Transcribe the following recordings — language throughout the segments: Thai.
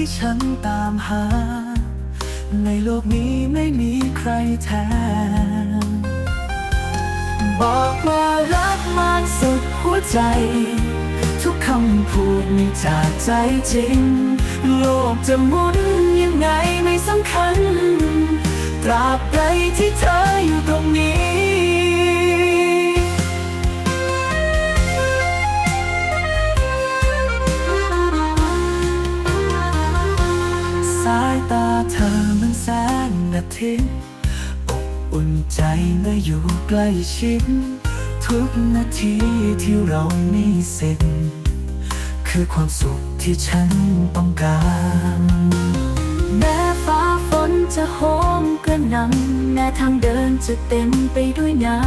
ที่ฉันตามหา ในโลกนี้ไม่มีใครแทน บอกว่ารักมากสุดหัวใจ ทุกคำพูดมีจากใจจริง โลกจะหมุนยังไงไม่สำคัญ ตราบใดที่เธออยู่ตรงนี้ ทิตย์อบอุ่นใจเมื่ออยู่ใกล้ชิด ทุกนาทีที่เรามีสิทธิ์คือความสุขที่ฉันต้องการ แม้ฟ้าฝนจะโหมกระหน่ำแม้ทางเดินจะเต็มไปด้วยน้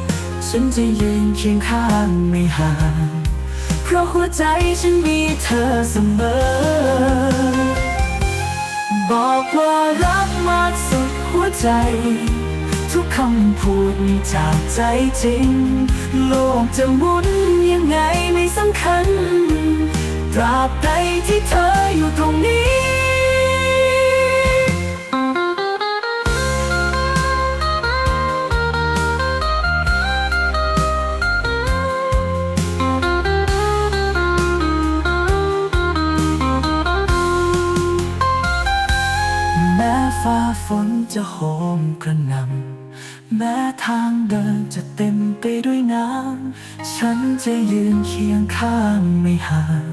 ำฉันจะยืนเคียงข้างไม่ห่างเพราะหัวใจฉันมีเธอเสมอ บอกว่ารักมากสุดหัวใจ ทุกคำพูดมีจากใจจริง โลกจะหมุนยังไงไม่สำคัญ ตราบใดที่เธออยู่ตรงนี้ ฝนจะโหมกระหน่ำแม้ทางเดินจะเต็มไปด้วยน้ำ ฉันจะยืนเคียงข้างไม่ห่าง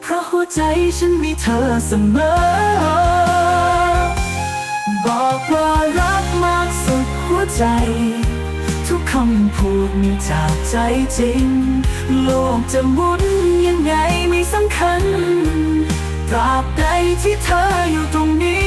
เพราะหัวใจฉันมีเธอเสมอ บอกว่ารักมากสุดหัวใจ ทุกคำพูดมีจากใจจริง โลกจะหมุนยังไงไม่สำคัญตราบใดที่เธออยู่ตรงนี้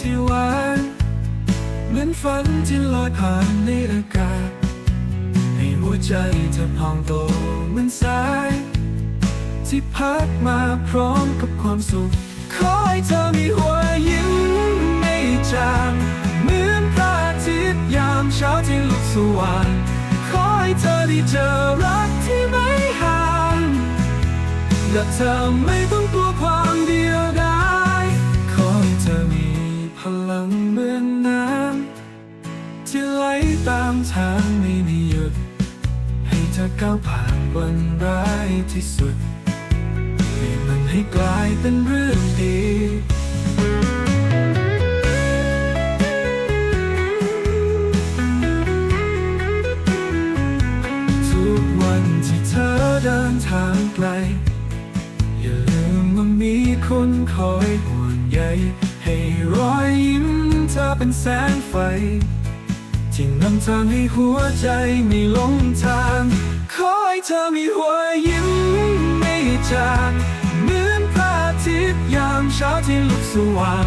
ที่หวานเหมือนฝันที่ลอยผ่านในอากาศ ให้หัวใจเธอพองโตเหมือนสาย ที่พัดมาพร้อมกับความสุข ขอให้เธอมีหัวยิ้มไม่จางเหมือนพระอาทิตย์ยามเช้าที่ลุกสว่างขอให้เธอได้เจอรักที่ไม่ห่างและเธอไม่ต้องกลัวความเดียวดาย พลังเหมือนน้ำที่ไหลตามทางไม่มีหยุด ให้เธอก้าวผ่านวันร้ายที่สุดให้มันให้กลายเป็นเรื่องดีทุกวันที่เธอเดินทางไกล อย่าลืมว่ามีคนคอยห่วงใย ให้รอยยิ้มเธอเป็นแสงไฟ ที่นำทางให้หัวใจไม่หลงทาง ขอให้เธอมีหัวยิ้มไม่จางเหมือนพระอาทิตย์ยามเช้าที่ลุกสว่าง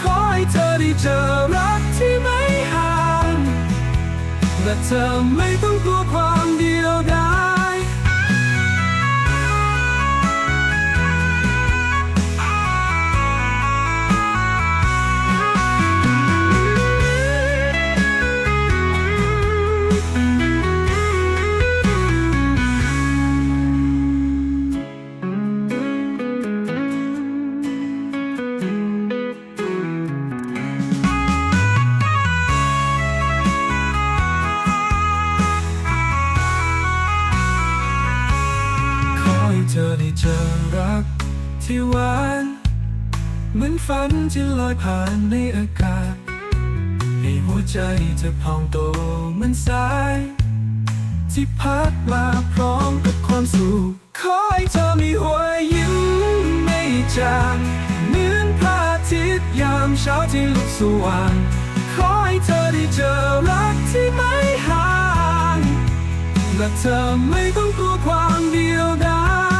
ขอให้เธอได้เจอรักที่ไม่ห่าง และเธอไม่ต้องกลัวความเดียวดาย ที่หวานเหมือนฝันที่ลอยผ่านในอากาศ ให้หัวใจเธอพองโตเหมือนสาย ที่พัดมาพร้อมกับความสุขขอให้เธอมีหัวยิ้มไม่จางเหมือนพระอาทิตย์ยามเช้าที่ลุกสว่างขอให้เธอได้เจอรักที่ไม่ห่างและเธอไม่ต้องกลัวความเดียวดาย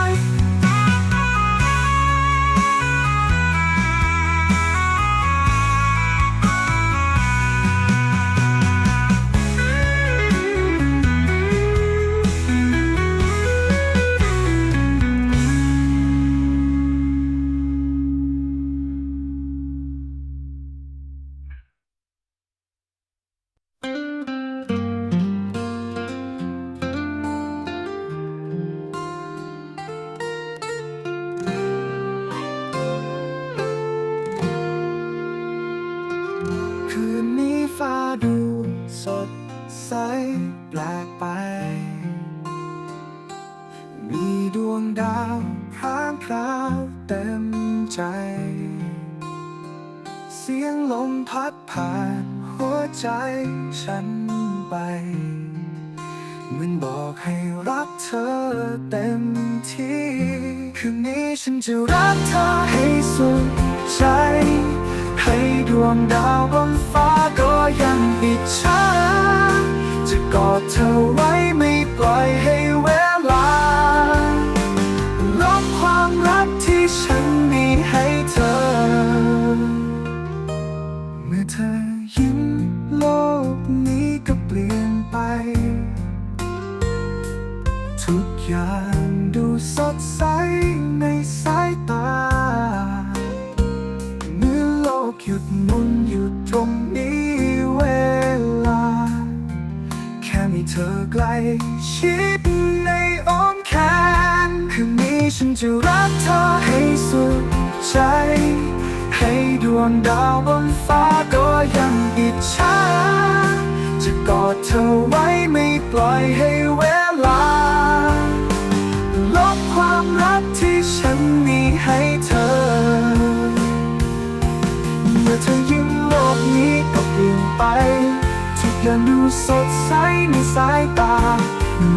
อย่างดูสดใสในสายตา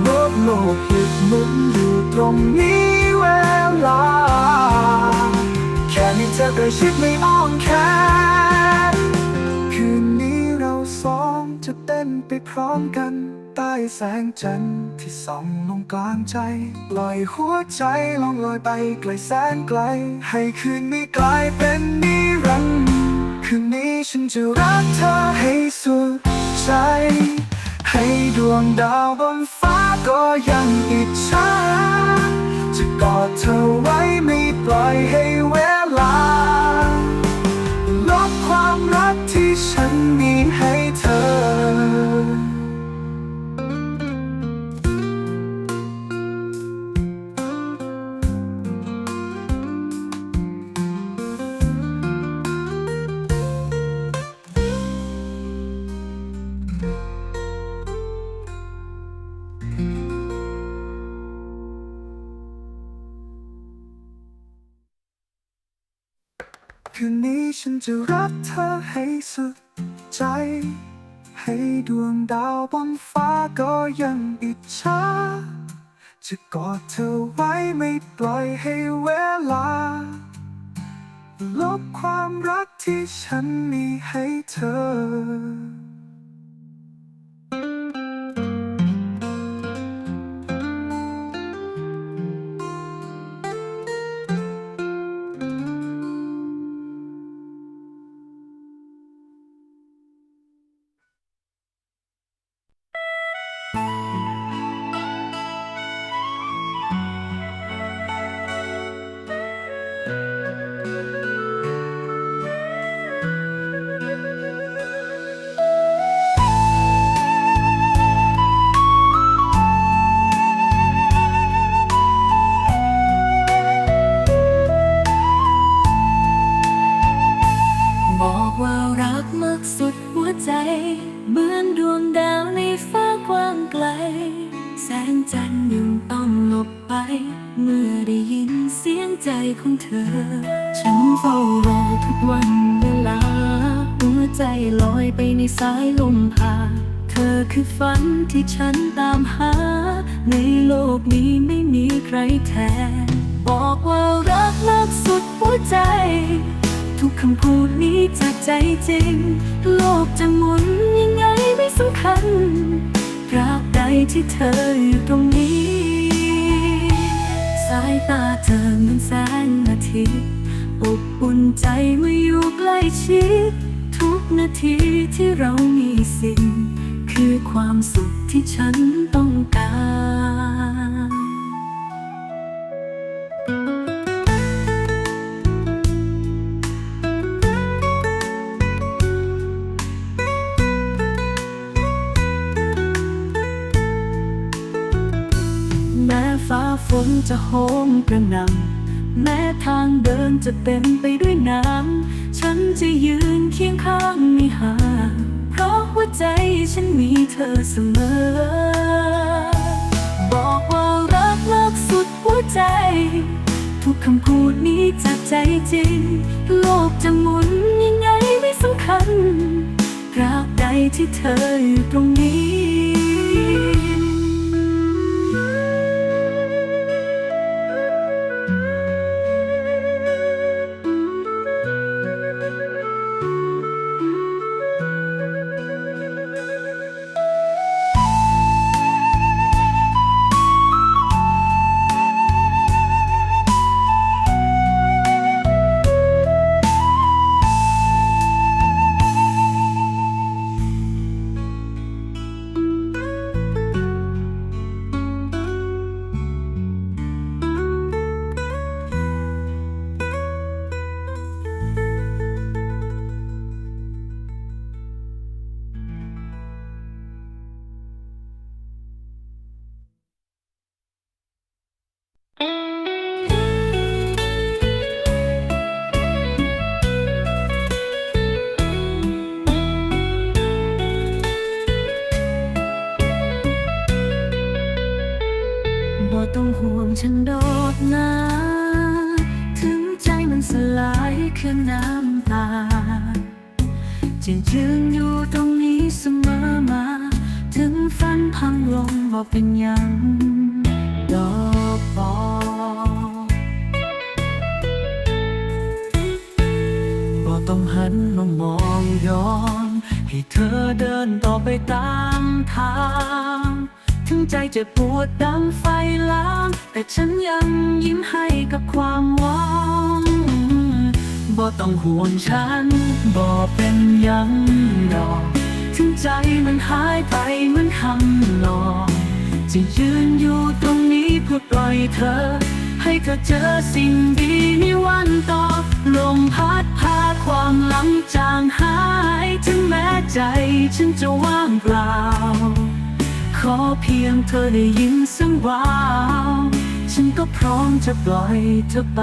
โลกโลกหยุดหมุนอยู่ตรงนี้เวลา แค่มีเธอใกล้ชิดไม่อ้อมแขนคืนนี้เราสองจะเต้นไปพร้อมกัน ใต้แสงจันทร์ที่ส่องลงกลางใจปล่อยหัวใจลองลอยไปไกลแสนไกล ให้คืนนี้กลายเป็นนิรันดร์ คืนนี้ฉันจะรักเธอให้สุดใจ ให้ดวงดาวบนฟ้าก็ยังอิจฉาจะกอดเธอไว้ไม่ปล่อยให้เวลา ลบความรักที่ฉันมีให้ คืนนี้ฉันจะรักเธอให้สุดใจ ให้ดวงดาวบนฟ้าก็ยังอิจฉาจะกอดเธอไว้ไม่ปล่อยให้เวลา ลบความรักที่ฉันมีให้เธอ กจะหมุนยังไงไม่สำคัญตราบใดที่เธออยู่ตรงนี้ สายตาเธอเหมือนแสงอาทิตย์อบอุ่นใจเมื่ออยู่ใกล้ชิด ทุกนาทีที่เรามีสิ่ง คือความสุขที่ฉันต้องการ โหมกระนำแม้ทางเดินจะเต็มไปด้วยน้ำ ฉันจะยืนเคียงข้างไม่ห่างเพราะหัวใจฉันมีเธอเสมอ บอกว่ารักมากสุดหัวใจ ทุกคำพูดนี้จากใจจริง โลกจะหมุนยังไงไม่สำคัญตราบใดที่เธออยู่ตรงนี้ ฉันดอกนะถึงใจมันสลายคือน้ำตาจะยืนอยู่ตรงนี้เสมอมา ถึงฝันพังลงบ่เป็นยังดอกบอบ่ต้องหันมามองย้อน ให้เธอเดินต่อไปตามทาง ถึงใจจะปวดดังไฟล้างแต่ฉันยังยิ้มให้กับความหวังบ่ต้องห่วงฉันบ่เป็นยังดอกถึงใจมันหายไปเหมือนคำหลอกจะยืนอยู่ตรงนี้เพื่อปล่อยเธอ ให้เธอเจอสิ่งดีในวันต่อลมพัดพาความหลังจางหาย ถึงแม้ใจฉันจะว่างเปล่า อเพียงเธอได้ยินเสียงว้าว ฉันก็พร้อมจะปล่อยเธอไป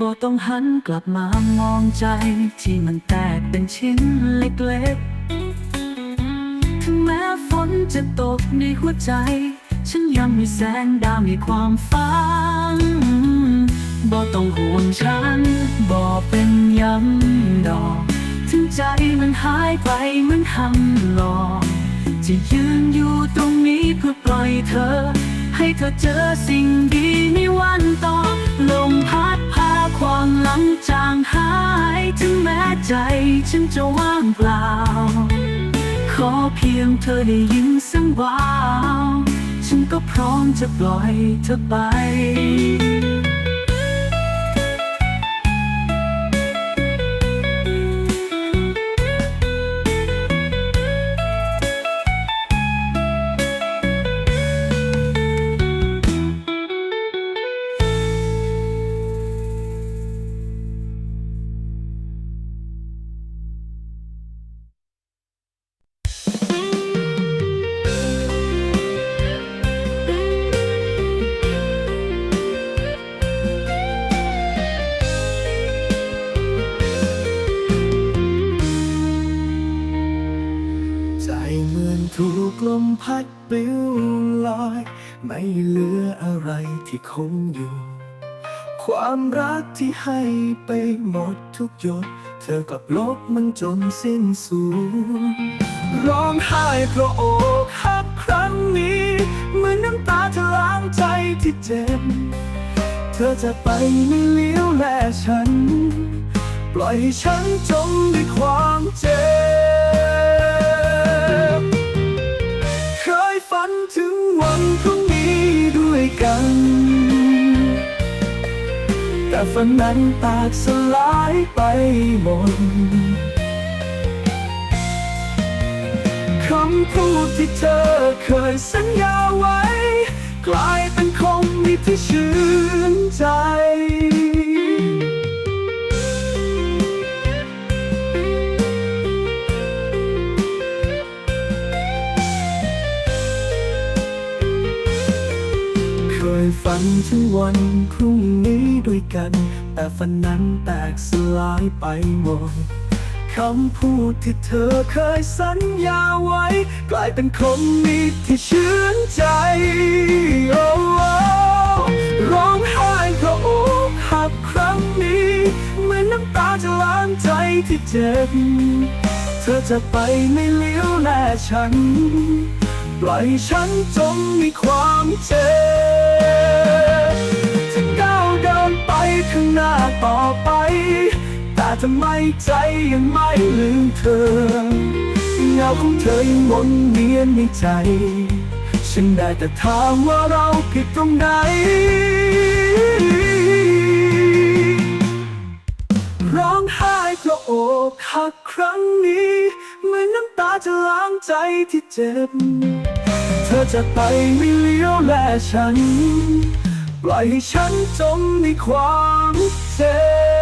บ่ต้องหันกลับมามองใจที่มันแตกเป็นชิ้นเล็กๆ ถึงแม้ฝนจะตกในหัวใจ ฉันยังมีแสงดาวมีความฝันบ่ต้องห่วงฉันบ่เป็นยังดอก ถึงใจมันหายไปเหมือนหำหลอกจะยืนอยู่ตรงนี้เพื่อปล่อยเธอ ให้เธอเจอสิ่งดีในวันต่อลมพัดพาความหลังจางหาย ถึงแม้ใจฉันจะว่างเปล่า ขอเพียงเธอได้ยินเสังวาว ฉันก็พร้อมจะปล่อยเธอไป ความรักที่ให้ไปหมดทุกหยด เธอกับลบมันจนสิ้นสูญร้องไห้เพราะอกหักครั้งนี้เหมือนน้ำตาเธอล้างใจที่เจ็บ เธอจะไปไม่เลี้ยวแลฉัน ปล่อยให้ฉันจมด้วยความเจ็บ เคยฝันถึงวันพรุ่งนี้ด้วยกัน ฝันนั้นแตกสลายไปหมดคำพูดที่เธอเคยสัญญาไว้ กลายเป็นคงมีที่ชื่นใจ ฝันถึงวันพรุ่งนี้ด้วยกัน แต่ฝันนั้นแตกสลายไปหมดคำพูดที่เธอเคยสัญญาไว้ กลายเป็นคมมีที่ชื่นใจโอ้โอ้ร้องไห้เพราะอกหักครั้งนี้เหมือนน้ำตาจะล้างใจที่เจ็บ เธอจะไปไม่เลี้ยวแลฉัน ปล่อยฉันจมมีความเจ็บจะก้าวเดินไปข้างหน้าต่อไป แต่ทำไมใจยังไม่ลืมเธอ เงาของเธอยังวนเวียนในใจ ฉันได้แต่ถามว่าเราผิดตรงไหนร้องไห้เพราะอกหักครั้งนี้เหมือนน้ำตาจะล้างใจที่เจ็บ ธอจะไปไม่เลี้ยวแลฉัน ปล่อยให้ฉันจมในความเจ็บ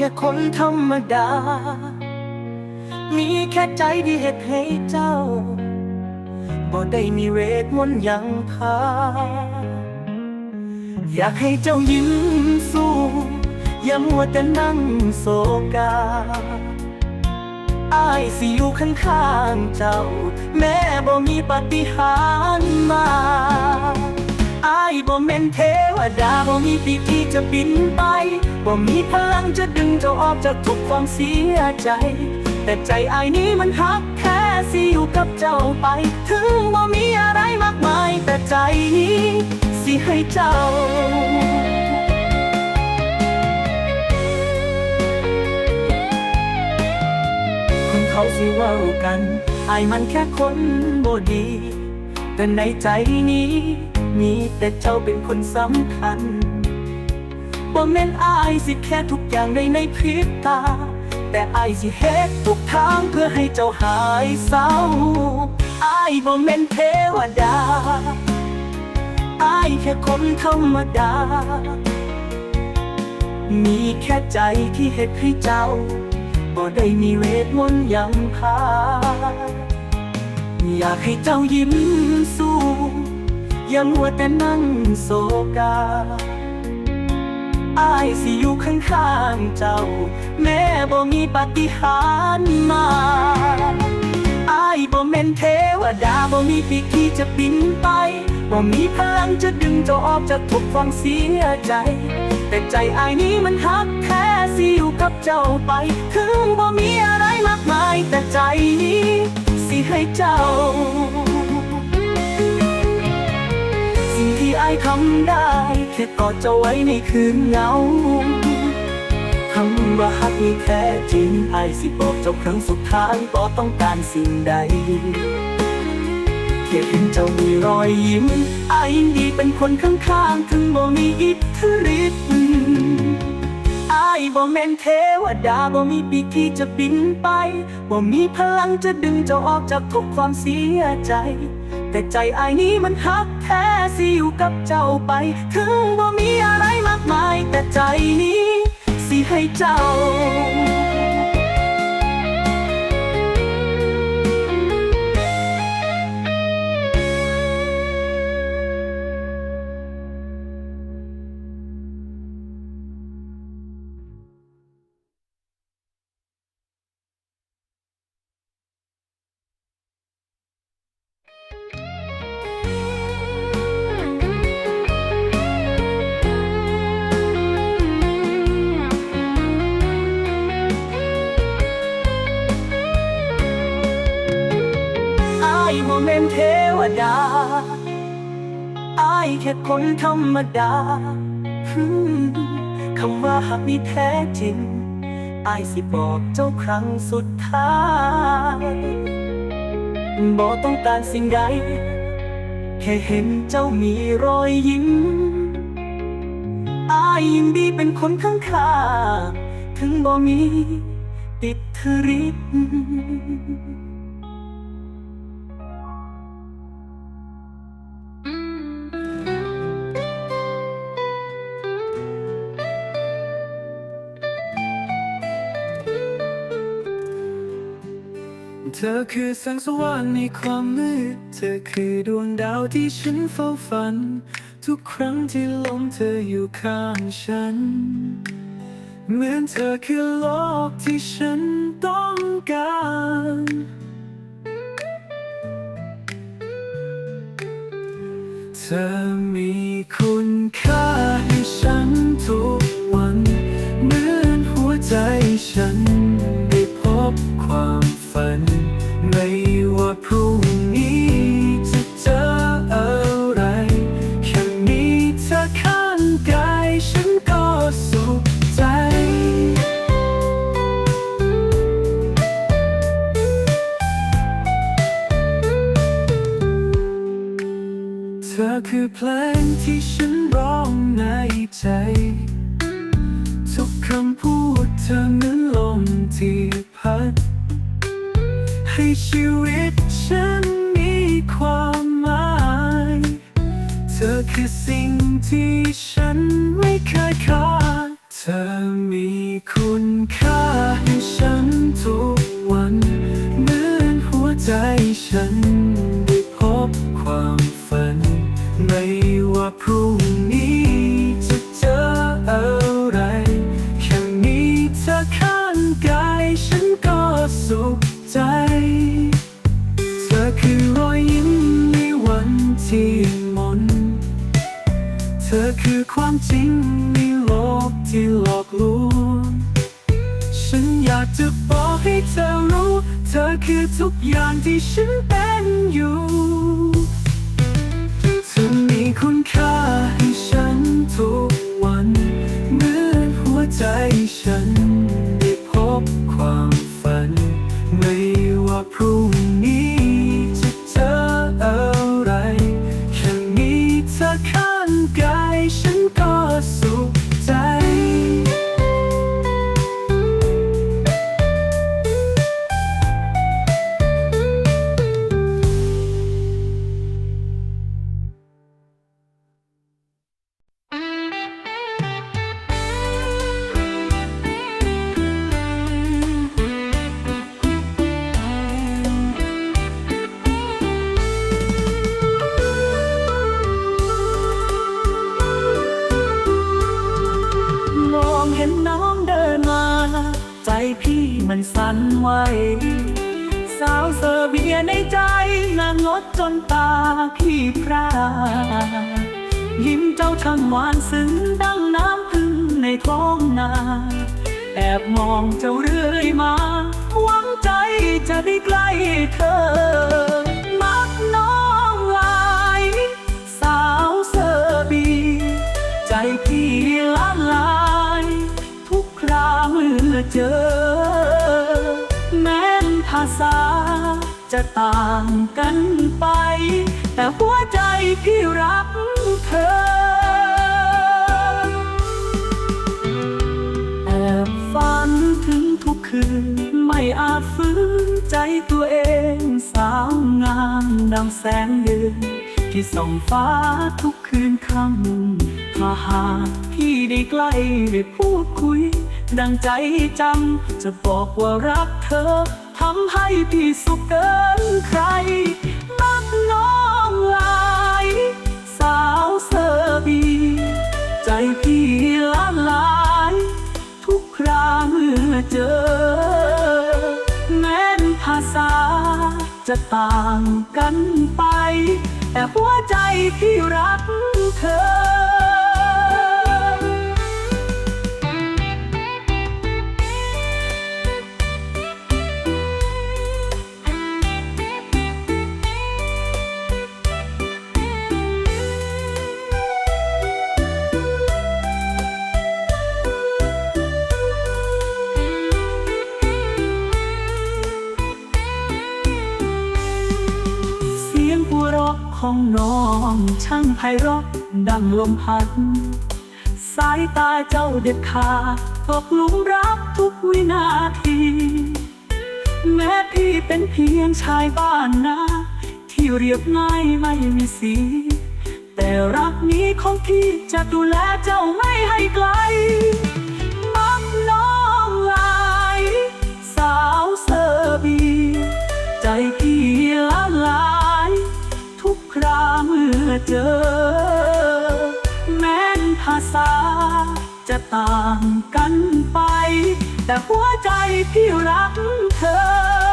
แค่คนธรรมดา มีแค่ใจที่เหตุให้เจ้า บ่ได้มีเวทมนต์ยังพา อยากให้เจ้ายิ้มสู้ อย่ามัวแต่นั่งโศกาอายสิอยู่ข้างๆเจ้า แม้บ่มีปฏิหารมา อายบ่แม่นเทวดาบ่มีปีกที่จะบินไปบ่มีพลังจะดึงเจ้าออกจากทุกความเสียใจ แต่ใจอายนี้มันฮักแค่สิอยู่กับเจ้าไป ถึงบ่มีอะไรมากมาย แต่ใจนี้สิให้เจ้าอเขาสิเว่ากันอายมันแค่คนบ่ดี แต่ในใจนี้ มีแต่เจ้าเป็นคนสำคัญบ่แม่นอายสิแค่ทุกอย่างในในพริบตา แต่อายสิเฮ็ดทุกทางเพื่อให้เจ้าหายเศร้าอายบ่แม่นเทวดาอายแค่คนธรรมดา มีแค่ใจที่เฮ็ดให้เจ้าบ่ได้มีเวทมนต์ยังพาอยากให้เจ้ายิ้มสู้ อย่ามัวแต่นั่งโศกาอายสิอยู่ข้างๆเจ้า แม้บ่มีปาฏิหาริย์มาอายบ่แม่นเทวดาบ่มีปีกที่จะบินไปบ่มีพลังจะดึงเจ้าออกจากทุกความเสียใจ แต่ใจอายนี้มันฮักแท้สิอยู่กับเจ้าไป ถึงบ่มีอะไรมากมายแต่ใจนี้สิให้เจ้า อายทำได้ แค่กอดเจ้าไว้ในคืนเหงาคำว่าฮักมีแท้จริงไอายสิบอกเจ้าครั้งสุดท้ายบ่ต้องการสิ่งใดแค่เห็นเจ้ามีรอยยิ้มไอยินดีเป็นคนข้างๆ ถึงบ่มีอิทธิฤทธิ์ไอายบ่แม่นเทวดาบ่มีปีกที่จะบินไปบ่มีพลังจะดึงเจ้าออกจากทุกความเสียใจ แต่ใจไอ้นี้มันฮักแท้สิอยู่กับเจ้าไป ถึงบ่มีอะไรมากมาย แต่ใจนี้สิให้เจ้าายบ่แม่นเทวดา อายแค่คนธรรมดา คำว่าหักมีแท้จริง อายสิบอกเจ้าครั้งสุดท้ายบ่ต้องการสิ่งใด แค่เห็นเจ้ามีรอยยิ้ม อายยินดีเป็นคนข้างๆถึงบ่มีติดทริป เธอคือแสงสว่างในความมืด เธอคือดวงดาวที่ฉันเฝ้าฝัน ทุกครั้งที่ลมเธออยู่ข้างฉัน เหมือนเธอคือโลกที่ฉันต้องการเธอมีคุณค่าให้ฉันทุกวัน เหมือนหัวใจฉันได้พบความฝัน ให้ชีวิตฉันมีความหมาย เธอคือสิ่งที่ฉันไม่เคยขาด เธอมีคุณค่าให้ฉันทุกวัน เหมือนหัวใจฉัน ริงในโลกที่หลอกลวง ฉันอยากจะบอกให้เธอรู้ เธอคือทุกอย่างที่ฉันเป็นอยู่เธอมีคุณค่าให้ฉันทุกวันเหมือนหัวใจฉันาพี่พรายิ้มเจ้าช่างหวานซึ้งดังน้ำพึ่งในท้องนา แอบมองเจ้าเรื่อยมา หวังใจจะได้ใกล้เธอ มักน้องลายสาวเซอร์บี ใจพี่ละลาย ทุกคราเมื่อเจอ แม้นภาษาจะต่างกันไป แต่หัวใจพี่รักเธอแอบฝันถึงทุกคืน ไม่อาจฝืนใจตัวเองสาวงามดังแสงเดือนที่ส่องฟ้าทุกคืนค่ำถ้าหากพี่ได้ใกล้ได้พูดคุย ดังใจจำจะบอกว่ารักเธอทำให้พี่สุขเกินใคร มักน้อง จะต่างกันไป แต่หัวใจพี่รักเธอ ของน้องช่างไพเราะดังลมพัด สายตาเจ้าเด็ดขาดตกหลุมรักทุกวินาที แม้พี่เป็นเพียงชายบ้านนาที่เรียบง่ายไม่มีสี แต่รักนี้ของพี่จะดูแลเจ้าไม่ให้ไกลมักน้องลายสาวเซอร์บี ใจพี่ละลาย ราเมื่อเจอ แม้นภาษาจะต่างกันไป แต่หัวใจพี่รักเธอ